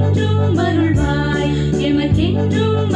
என்றும் அருள்வாய் எமக்கென்றும்